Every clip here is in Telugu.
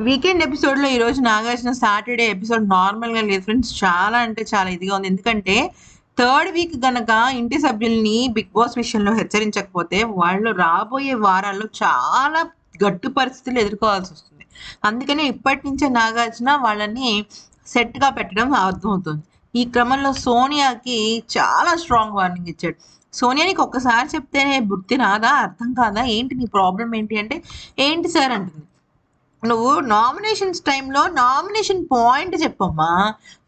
వీకెండ్ ఎపిసోడ్లో ఈరోజు నాగార్జున సాటర్డే ఎపిసోడ్ నార్మల్గా లేదు ఫ్రెండ్స్ చాలా అంటే చాలా ఇదిగా ఉంది. ఎందుకంటే థర్డ్ వీక్ గనక ఇంటి సభ్యుల్ని బిగ్ బాస్ విషయంలో హెచ్చరించకపోతే వాళ్ళు రాబోయే వారాల్లో చాలా గట్టు పరిస్థితులు ఎదుర్కోవాల్సి వస్తుంది. అందుకనే ఇప్పటి నుంచే నాగార్జున వాళ్ళని సెట్గా పెట్టడం అర్థమవుతుంది. ఈ క్రమంలో సోనియాకి చాలా స్ట్రాంగ్ వార్నింగ్ ఇచ్చాడు. సోనియానికి ఒక్కసారి చెప్తేనే బుద్ధి రాదా? అర్థం కాదా? ఏంటి నీ ప్రాబ్లం ఏంటి? అంటే ఏంటి సార్? అంటుంది. నువ్వు నామినేషన్స్ టైంలో నామినేషన్ పాయింట్ చెప్పమ్మా.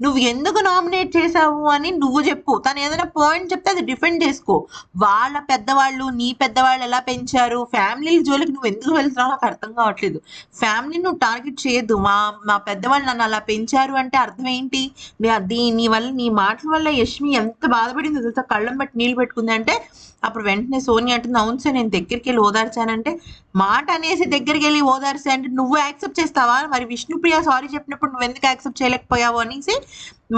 నువ్వు ఎందుకు నామినేట్ చేసావు అని నువ్వు చెప్పు. తను ఏదైనా పాయింట్ చెప్తే అది డిఫెండ్ చేసుకో. వాళ్ళ పెద్దవాళ్ళు నీ పెద్దవాళ్ళు ఎలా పెంచారు? ఫ్యామిలీ జోలికి నువ్వు ఎందుకు వెళ్తున్నావు నాకు అర్థం కావట్లేదు. ఫ్యామిలీ నువ్వు టార్గెట్ చేయొద్దు. మా మా పెద్దవాళ్ళు నన్ను అలా పెంచారు అంటే అర్థం ఏంటి? నీ అది నీ వల్ల నీ మాటల వల్ల యష్మి ఎంత బాధపడింది తెలుసా? కళ్ళం బట్టి నీళ్ళు పెట్టుకుంది అంటే అప్పుడు వెంటనే సోనియా అంటుంది అవును సార్ నేను దగ్గరికి వెళ్ళి ఓదార్చానంటే. మాట అనేసి దగ్గరికి వెళ్ళి ఓదార్చా అంటే నువ్వు యాక్సెప్ట్ చేస్తావా? మరి విష్ణుప్రియ సారీ చెప్పినప్పుడు నువ్వు ఎందుకు యాక్సెప్ట్ చేయలేకపోయావు అనేసి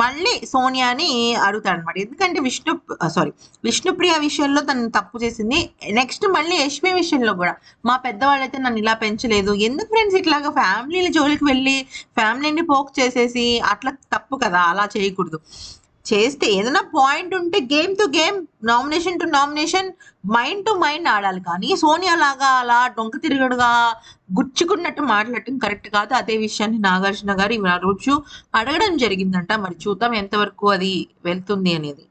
మళ్ళీ సోనియాని అడుగుతాడు అనమాట ఎందుకంటే విష్ణు సారీ విష్ణుప్రియ విషయంలో తను తప్పు చేసింది. నెక్స్ట్ మళ్ళీ యశ్మి విషయంలో కూడా. మా పెద్దవాళ్ళు అయితే నన్ను ఇలా పెంచలేదు. ఎందుకు ఫ్రెండ్స్ ఇట్లాగా ఫ్యామిలీల జోలికి వెళ్ళి ఫ్యామిలీని పోక్ చేసేసి అట్లా తప్పు కదా? అలా చేయకూడదు. చేస్తే ఏదైనా పాయింట్ ఉంటే game to game nomination to nomination mind to mind ఆడాలి. కానీ సోనియా లాగా అలా డొంక తిరగడుగా గుచ్చుకున్నట్టు మాట్లాడటం కరెక్ట్ కాదు. అదే విషయాన్ని నాగార్జున గారు ఈ రోజు అడగడం జరిగిందంట. మరి చూద్దాం ఎంతవరకు అది వెళ్తుంది అనేది.